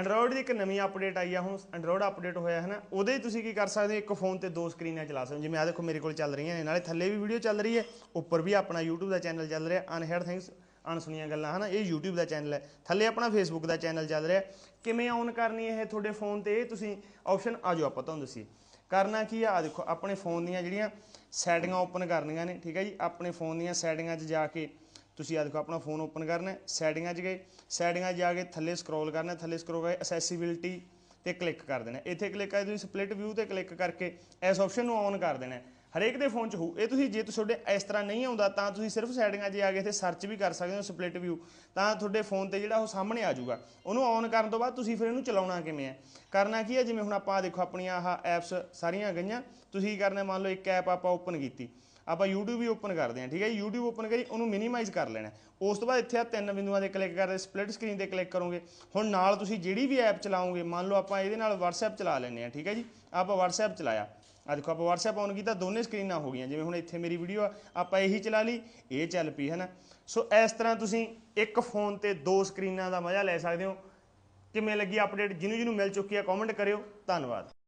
Android ਦੀ ਇੱਕ ਨਵੀਂ update ਆਈ ਆ, ਹੁਣ ਐਂਡਰੋਇਡ ਅਪਡੇਟ ਹੋਇਆ ਹੈ ਨਾ, ਉਹਦੇ 'ਚ ਤੁਸੀਂ ਕੀ ਕਰ ਸਕਦੇ ਹੋ, ਇੱਕ ਫੋਨ ਤੇ ਦੋ ਸਕਰੀਨਾਂ ਚਲਾ ਸਕਦੇ ਹੋ। ਜਿਵੇਂ ਆ ਦੇਖੋ, ਮੇਰੇ ਕੋਲ ਚੱਲ ਰਹੀਆਂ ਨੇ, ਨਾਲੇ ਥੱਲੇ ਵੀ ਵੀਡੀਓ ਚੱਲ ਰਹੀ ਹੈ, ਉੱਪਰ ਵੀ ਆਪਣਾ YouTube ਦਾ ਚੈਨਲ ਚੱਲ ਰਿਹਾ ਅਨਹੈਡ ਥਿੰਗਸ ਅਣਸੁਣੀਆਂ ਗੱਲਾਂ, ਹਨਾ, ਇਹ YouTube ਦਾ ਚੈਨਲ ਹੈ। ਥੱਲੇ ਆਪਣਾ Facebook ਦਾ ਚੈਨਲ ਚੱਲ ਰਿਹਾ ਕਿਵੇਂ ਆਨ ਕਰਨੀ ਇਹ ਤੁਹਾਡੇ ਫੋਨ ਤੇ, ਇਹ ਤੁਸੀਂ ਆਪਸ਼ਨ ਜਾਓ, ਆਪਾਂ ਤੁਹਾਨੂੰ ਦੱਸੀਏ। ਕਰਨਾ ਕੀ ਆ ਆ ਦੇਖੋ, ਆਪਣੇ ਫੋਨ ਦੀਆਂ ਜਿਹੜੀਆਂ ਸੈਟਿੰਗਾਂ ਓਪਨ ਕਰਨੀਆਂ ਨੇ, ਠੀਕ ਹੈ ਜੀ, ਆਪਣੇ ਫੋਨ ਦੀਆਂ ਸੈਟਿੰਗਾਂ 'ਚ ਜਾ ਕੇ ਤੁਸੀਂ ਆ ਦੇਖੋ, ਆਪਣਾ ਫੋਨ ਓਪਨ ਕਰਨਾ ਸੈਟਿੰਗਾਂ 'ਚ ਗਏ ਸੈਟਿੰਗਾਂ 'ਚ ਜਾ ਕੇ ਥੱਲੇ ਸਕਰੋਲ ਕਰਨਾ ਥੱਲੇ ਸਕਰੋਲ ਕਰਕੇ ਅਸੈਸਿਬਿਲਟੀ ਤੇ ਕਲਿੱਕ ਕਰ ਦੇਣਾ ਇੱਥੇ ਕਲਿੱਕ ਕਰਕੇ ਤੁਸੀਂ ਸਪਲਿਟ ਵਿਊ ਤੇ ਕਲਿੱਕ ਕਰਕੇ ਇਸ ਆਪਸ਼ਨ ਨੂੰ ਔਨ ਕਰ ਦੇਣਾ ਹਰੇਕ ਦੇ ਫੋਨ 'ਚ ਹੋ ਇਹ ਤੁਸੀਂ, ਜੇ ਤੁਹਾਡੇ ਇਸ ਤਰ੍ਹਾਂ ਨਹੀਂ ਆਉਂਦਾ, ਤਾਂ ਤੁਸੀਂ ਸਿਰਫ ਸੈਟਿੰਗਾਂ 'ਚ ਜਾ ਕੇ ਇੱਥੇ ਸਰਚ ਵੀ ਕਰ ਸਕਦੇ ਹੋ ਸਪਲਿਟ ਵਿਊ ਤਾਂ ਤੁਹਾਡੇ ਫੋਨ ਤੇ ਜਿਹੜਾ ਉਹ ਸਾਹਮਣੇ ਆ ਜਾਊਗਾ। ਉਹਨੂੰ ਔਨ ਕਰਨ ਤੋਂ ਬਾਅਦ ਤੁਸੀਂ ਫਿਰ ਇਹਨੂੰ ਚਲਾਉਣਾ ਕਿਵੇਂ ਹੈ? ਕਰਨਾ ਕੀ ਹੈ? ਜਿਵੇਂ ਹੁਣ ਆਪਾਂ ਦੇਖੋ, ਆਪਣੀਆਂ ਆਹ ਐਪਸ ਸਾਰੀਆਂ ਗਈਆਂ। ਤੁਸੀਂ ਕੀ ਕਰਨਾ ਮੰਨ ਲਓ ਇੱਕ ਐਪ ਆਪਾਂ ਓਪਨ ਕੀਤੀ। ਆਪਾਂ YouTube ਵੀ ਓਪਨ ਕਰਦੇ ਹਾਂ, ਠੀਕ ਹੈ ਜੀ? YouTube ਓਪਨ ਕਰੀ, ਉਹਨੂੰ ਮਿਨੀਮਾਈਜ਼ ਕਰ ਲੈਣਾ ਉਸ ਤੋਂ ਬਾਅਦ ਇੱਥੇ ਆ ਤਿੰਨ ਬਿੰਦੂਆਂ ਤੇ ਕਲਿੱਕ ਕਰਦੇ ਸਪਲਿਟ ਸਕਰੀਨ ਤੇ ਕਲਿੱਕ ਕਰੋਗੇ। ਹੁਣ ਨਾਲ ਤੁਸੀਂ ਜਿਹੜੀ ਵੀ ਐਪ ਚਲਾਓਗੇ, ਮੰਨ ਲਓ ਆਪਾਂ ਇਹਦੇ ਨਾਲ WhatsApp ਚਲਾ ਲੈਂਦੇ ਹਾਂ, ਠੀਕ ਹੈ ਜੀ? ਆਪਾਂ WhatsApp ਚਲਾਇਆ। ਆ ਦੇਖੋ, ਆਪਾਂ WhatsApp ਔਨ ਕੀਤਾ, ਦੋਨੇ ਸਕਰੀਨਾਂ ਹੋ ਗਈਆਂ। ਜਿਵੇਂ ਹੁਣ ਇੱਥੇ ਮੇਰੀ ਵੀਡੀਓ ਆ, ਆਪਾਂ ਇਹੀ ਚਲਾ ਲਈ, ਇਹ ਚੱਲ ਪਈ ਹੈ ਨਾ ਸੋ ਇਸ ਤਰ੍ਹਾਂ ਤੁਸੀਂ ਇੱਕ ਫੋਨ ਤੇ ਦੋ ਸਕਰੀਨਾਂ ਦਾ ਮਜ਼ਾ ਲੈ ਸਕਦੇ ਹੋ। ਕਿਵੇਂ ਲੱਗੀ ਅਪਡੇਟ ਜਿਹਨੂੰ ਜਿਹਨੂੰ ਮਿਲ ਚੁੱਕੀ ਹੈ ਕਮੈਂਟ ਕਰਿਓ। ਧੰਨਵਾਦ।